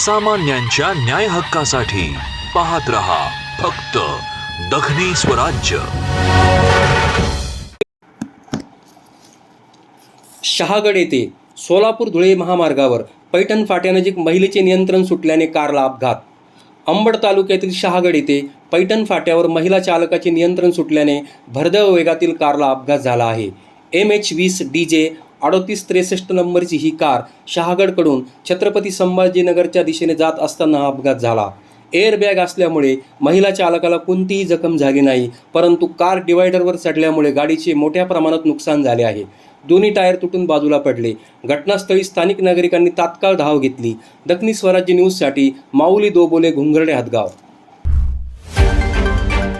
सामान्यांच्या न्याय हक्कासाठी पाहत रहा फक्त दखनी स्वराज्य. शहागड येथे सोलापूर धुळे महामार्गावर पैठण फाट्यानजीक महिलेचे नियंत्रण सुटल्याने कारला अपघात. अंबड तालुक्यातील शहागड येथे पैठण फाट्यावर महिला चालकाचे नियंत्रण सुटल्याने भरधाव वेगातील कारला अपघात झाला आहे. एम एच वीस डी जे अडोतीस त्रेसष्ट नंबरची ही कार शहागडकडून छत्रपती संभाजीनगरच्या दिशेने जात असताना हा अपघात झाला. एअरबॅग असल्यामुळे महिला चालकाला कोणतीही जखम झाली नाही परंतु कार डिवायडरवर चढल्यामुळे गाडीचे मोठ्या प्रमाणात नुकसान झाले आहे. दोन्ही टायर तुटून बाजूला पडले. घटनास्थळी स्थानिक नागरिकांनी तात्काळ धाव घेतली. दखनी स्वराज्य न्यूजसाठी माऊली दोबोले घुंगरडे हातगाव.